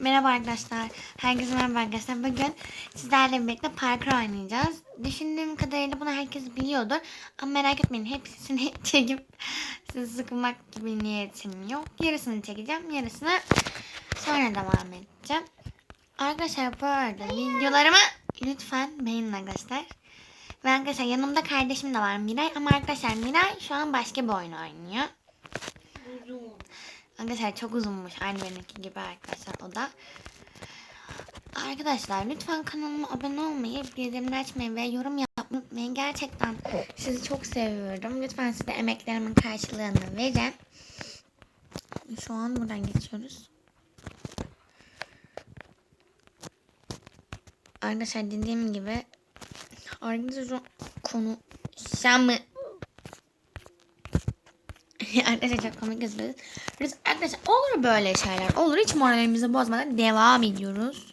Merhaba arkadaşlar. Herkese merhaba arkadaşlar. Bugün sizlerle birlikte parkur oynayacağız. Düşündüğüm kadarıyla bunu herkes biliyordur. Ama merak etmeyin hepsini çekip sizi sıkmak gibi niyetim yok. Yarısını çekeceğim. Yarısını sonra devam edeceğim. Arkadaşlar bu arada videolarımı lütfen beğenin arkadaşlar. Ve arkadaşlar yanımda kardeşim de var Miray. Ama arkadaşlar Miray şu an başka bir oyun oynuyor. Arkadaşlar çok uzunmuş. Aynı benimki gibi arkadaşlar o da. Arkadaşlar lütfen kanalıma abone olmayı, bildirimleri açmayı ve yorum yapmayı. Gerçekten sizi çok seviyorum. Lütfen size emeklerimin karşılığını verin. Şu an buradan geçiyoruz. Arkadaşlar dediğim gibi arkadaşlar konuşamı arkadaşlar komik. Biz arkadaşlar olur böyle şeyler. Olur hiç moralimizi bozmadan devam ediyoruz.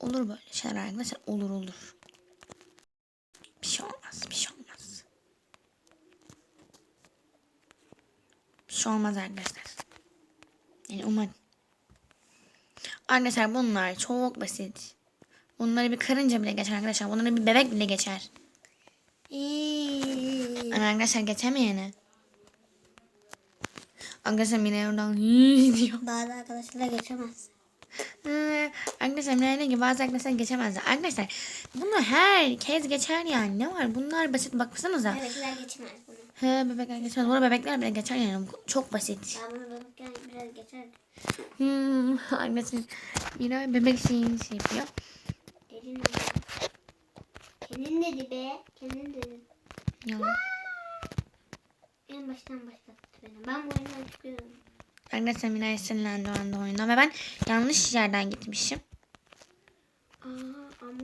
Olur böyle şeyler arkadaşlar. Olur olur. Bir şey olmaz. Bir şey olmaz. Bir şey olmaz arkadaşlar. Yani umarım. Arkadaşlar bunlar çok basit. Bunları bir karınca bile geçer arkadaşlar. Bunları bir bebek bile geçer. Ama arkadaşlar geçemeyene. Arkadaşlar Mine oradan diyor. Bazı arkadaşlar geçemez. Ee, Arkadaşlar Mine ne gibi bazı arkadaşlar geçemezler. Arkadaşlar bunu herkes geçer yani. Ne var? Bunlar basit baksanıza. Bebekler geçemez bunu. He bebekler geçmez. Bunu bebekler bile geçer yani. Çok basit. Ben bunu bebekken biraz geçerdim. Hmm, arkadaşlar Mine bebek şeyini şey yapıyor. Elin dedi. Kendin dedi be. Kendin dedi. Ya. En baştan başlattı Ben bu oyundan çıkıyorum. Arkadaşlar Mine'ye sinirlendi o anda oyunda. Ve ben yanlış yerden gitmişim. Aa ama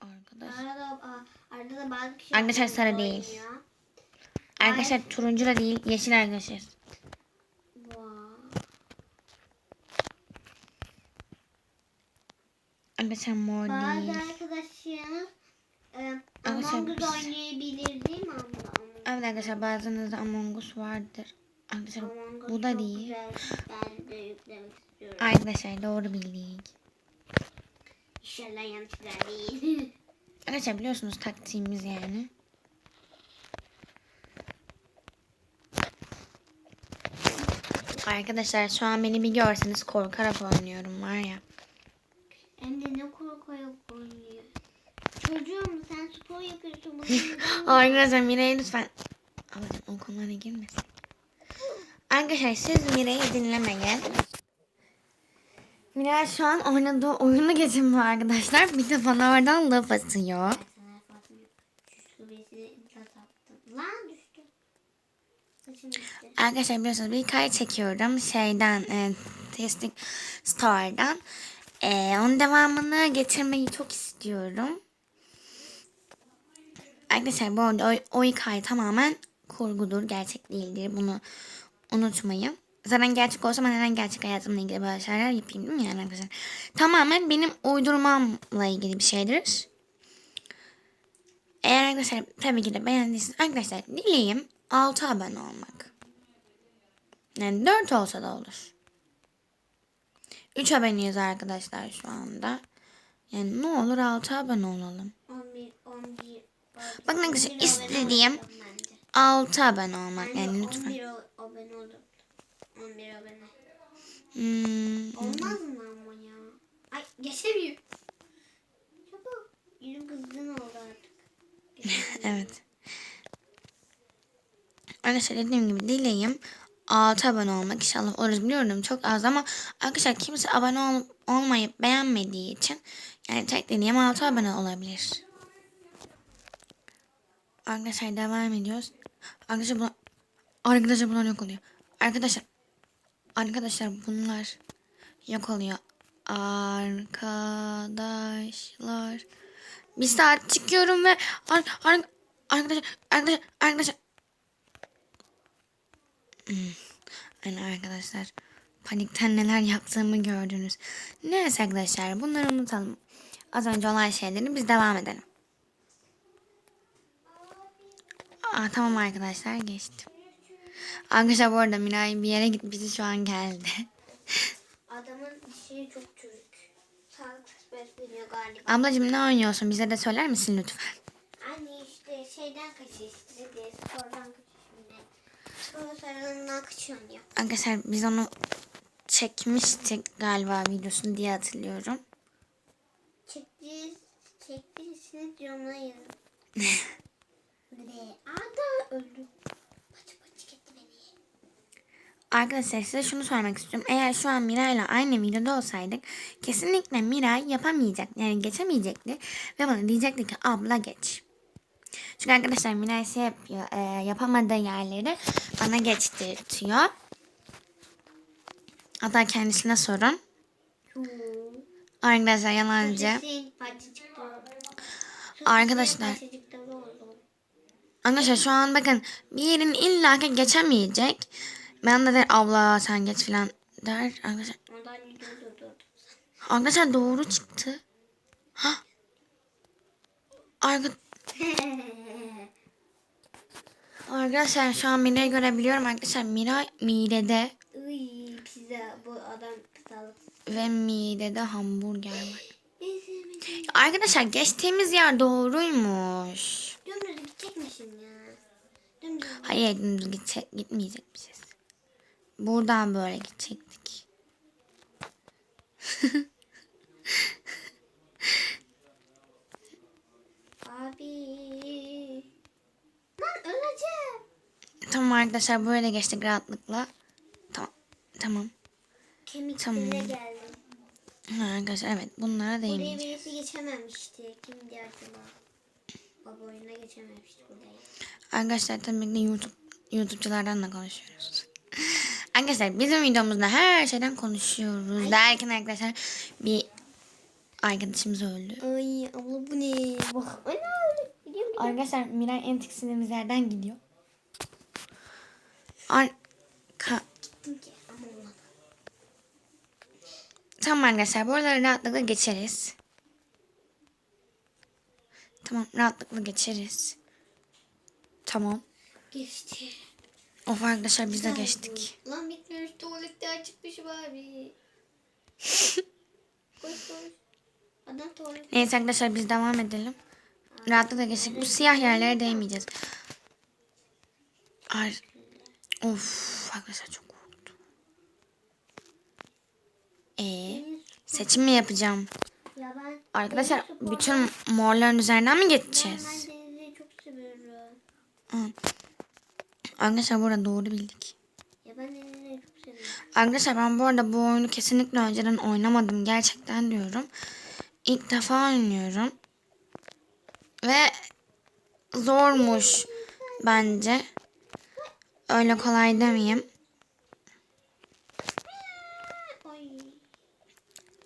Arkadaş. arada, aa, arada da bazı kişiler Arkadaşlar sarı oynuyor. değil. Arkadaşlar turuncu da değil. Yeşil arkadaşlar. Vay. Arkadaşlar mor Bazı değil. arkadaşlarımız e, Arkadaşlar Among Us biz- oynayabilir değil mi abla? Among Evet arkadaşlar bazınızda Among Us vardır. Arkadaşlar bu da değil. Ben de yüklemek istiyorum. Arkadaşlar doğru bildik. İnşallah yanlışlar değil. Arkadaşlar biliyorsunuz taktiğimiz yani. Arkadaşlar şu an beni bir görseniz korkarak oynuyorum var ya. Hem de ne korkuyor oynuyor. Çocuğum sen spor yapıyorsun. Arkadaşlar Miray'ı lütfen... Ablacığım o konulara girmesin. Arkadaşlar siz Miray'ı dinlemeyin. Miray şu an oynadığı oyunu getirmiyor arkadaşlar. Bir de bana oradan laf atıyor. Arkadaşlar biliyorsunuz bir hikaye çekiyorum şeyden e, Testing Star'dan. E, onun devamını getirmeyi çok istiyorum. Arkadaşlar bu arada o, o hikaye tamamen kurgudur, gerçek değildir. Bunu unutmayın. Zaten gerçek olsa ben neden gerçek hayatımla ilgili böyle şeyler yapayım değil mi yani arkadaşlar? Tamamen benim uydurmamla ilgili bir şeydir. Eğer arkadaşlar tabii ki de beğendiyseniz arkadaşlar dileğim 6 abone olmak. Yani 4 olsa da olur. 3 aboneyiz arkadaşlar şu anda. Yani ne olur 6 abone olalım. 11, 11. Bakın arkadaşlar 11 istediğim. 6 abone olmak Bence yani lütfen. 11 o- abone olur. 11 abone. Hmm, Olmaz mı ama ya? Ay geçemiyor. Çabuk. Yüzüm kızgın oldu artık. Geçemiyorum. evet. Arkadaşlar dediğim gibi dileğim 6 abone olmak inşallah oluruz biliyorum çok az ama arkadaşlar kimse abone ol, olmayıp beğenmediği için yani tek dileğim 6 abone olabilir. Arkadaşlar devam ediyoruz. Arkadaşlar bunlar, arkadaşlar bunlar yok oluyor. Arkadaşlar arkadaşlar bunlar yok oluyor. Arkadaşlar bir saat çıkıyorum ve ar, ar, arkadaşlar arkadaşlar arkadaşlar Hmm. Yani arkadaşlar panikten neler yaptığımı gördünüz. Neyse arkadaşlar bunları unutalım. Az önce olan şeyleri biz devam edelim. Aa, tamam arkadaşlar geçtim. Arkadaşlar bu arada Miray bir yere gitmişti şu an geldi. adamın dişi çok çürük. Galiba. Ablacığım ne oynuyorsun? Bize de söyler misin lütfen? Anne işte şeyden kaçıyor spordan kaçıyor. Spor salonundan kaçıyor. Arkadaşlar biz onu çekmiştik galiba videosunu diye hatırlıyorum. Çektiğiniz, çektiğiniz yorumlayın. Ve Ada öldü. Paçı paçı gitti beni. Arkadaşlar size şunu sormak istiyorum. Eğer şu an Miray'la aynı videoda olsaydık kesinlikle Miray yapamayacak. Yani geçemeyecekti. Ve bana diyecekti ki abla geç. Çünkü arkadaşlar Miray şey yapıyor. e, yapamadığı yerleri bana geçtirtiyor. Hatta kendisine sorun. Arkadaşlar yalancı. Arkadaşlar. Arkadaşlar şu an bakın bir yerin illaki geçemeyecek. Ben de der abla sen geç falan der. Arkadaşlar, arkadaşlar doğru çıktı. Ha? Arka, arkadaşlar şu an Mira'yı görebiliyorum. Arkadaşlar Mira midede Iy pizza bu adam sağlıksız. ve midede hamburger var. Arkadaşlar geçtiğimiz yer doğruymuş. Dümdüz gidecekmişsin ya. Dümdüz. Hayır dümdüz gidecek, gitmeyecekmişiz. Buradan böyle gidecektik. Abi. Lan öleceğim. Tamam arkadaşlar böyle geçtik rahatlıkla. Tamam. Tamam. Kemiklerine Tamam. geldim. Ha, arkadaşlar evet bunlara Buraya değineceğiz. birisi geçememişti. Kimdi acaba? Baba oyuna geçememişti burayı. Arkadaşlar tabii ki de YouTube YouTube'culardan da konuşuyoruz. arkadaşlar bizim videomuzda her şeyden konuşuyoruz. Derken arkadaşlar bir arkadaşımız öldü. Ay abla bu ne? Bak ana. Gidiyor. Arkadaşlar Miray en tiksindiğimiz yerden gidiyor. Arka... Tamam arkadaşlar buraları rahatlıkla geçeriz. Tamam rahatlıkla geçeriz. Tamam. Geçti. Of arkadaşlar biz de geçtik. Lan bitmiş tuvaletten çıkmışım abi. koş koş. Adam. Neyse arkadaşlar biz devam edelim. Rahatlıkla geçtik. Bu siyah yerlere değmeyeceğiz. Ar of arkadaşlar çok korktum. Ee, seçim mi yapacağım? Arkadaşlar bütün morların üzerinden mi geçeceğiz? ben denizi çok seviyorum. Hı. Arkadaşlar burada doğru bildik. Ya ben. Arkadaşlar ben bu arada bu oyunu kesinlikle önceden oynamadım. Gerçekten diyorum. İlk defa oynuyorum. Ve zormuş bence. Öyle kolay demeyeyim.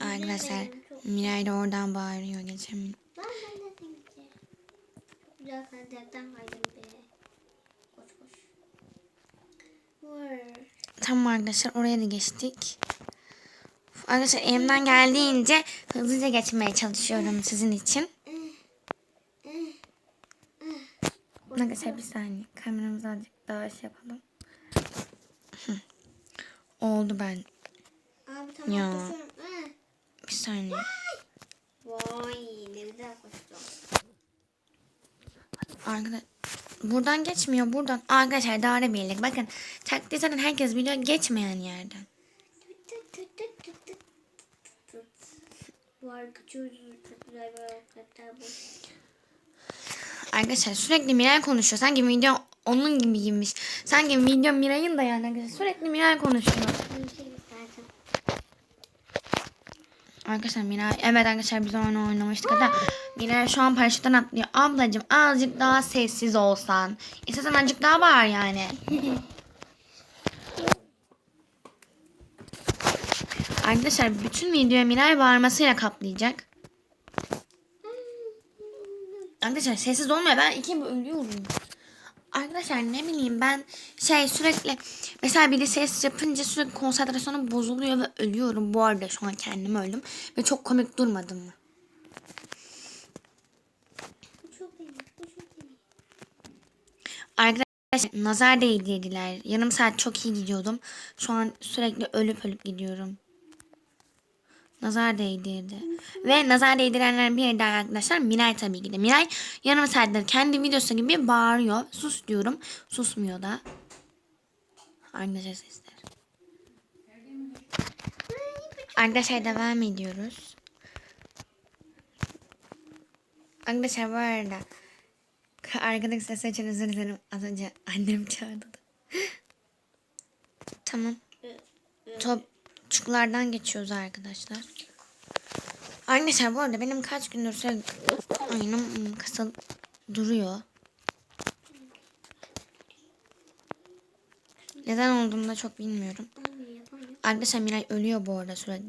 Arkadaşlar Miray da oradan bağırıyor geçemiyor. Lan ben de denizci. Çok güzel kancaktan kaydım be. Koş koş. Vur. Tamam arkadaşlar oraya da geçtik. Arkadaşlar elimden geldiğince hızlıca geçmeye çalışıyorum sizin için. Arkadaşlar bir saniye. Kameramızı azıcık daha şey yapalım. Oldu ben. Abi tamam Ya. Bir saniye. Vay ne güzel koştum. Arkadaş buradan geçmiyor buradan. Arkadaşlar doğru birlik. Bakın taktiği zaten herkes biliyor geçmeyen yerden. Arkadaşlar sürekli Miray konuşuyor. Sanki video onun gibi gibiymiş. Sanki video Miray'ın da yani arkadaşlar. Sürekli Miray konuşuyor. Arkadaşlar Miray evet arkadaşlar biz oyunu oynamıştık. Hatta Miray şu an paraşütten atlıyor. Ablacım azıcık daha sessiz olsan. İstersen azıcık daha bağır yani. Arkadaşlar bütün videoyu Miray bağırmasıyla kaplayacak. Arkadaşlar sessiz olmuyor. Ben iki ölüyorum. Arkadaşlar ne bileyim ben şey sürekli mesela bir de ses yapınca sürekli konsantrasyonum bozuluyor ve ölüyorum. Bu arada şu an kendim öldüm. Ve çok komik durmadım mı? Bu çok iyi. Bu çok iyi. Arkadaşlar nazar değdirdiler. Yarım saat çok iyi gidiyordum. Şu an sürekli ölüp ölüp gidiyorum. Nazar değdirdi. Ve nazar değdirenlerin bir de arkadaşlar Miray tabii ki de. Miray yarım saattir kendi videosu gibi bağırıyor. Sus diyorum. Susmuyor da. Arkadaşlar sesler. Arkadaşlar devam ediyoruz. Arkadaşlar bu arada arkadaki sesi için özür dilerim. Az önce annem çağırdı da. tamam. Topçuklardan geçiyoruz arkadaşlar. Arkadaşlar bu arada benim kaç gündür sürekli aynım kasıl duruyor. Neden olduğunu da çok bilmiyorum. Arkadaşlar Miray ölüyor bu arada sürekli.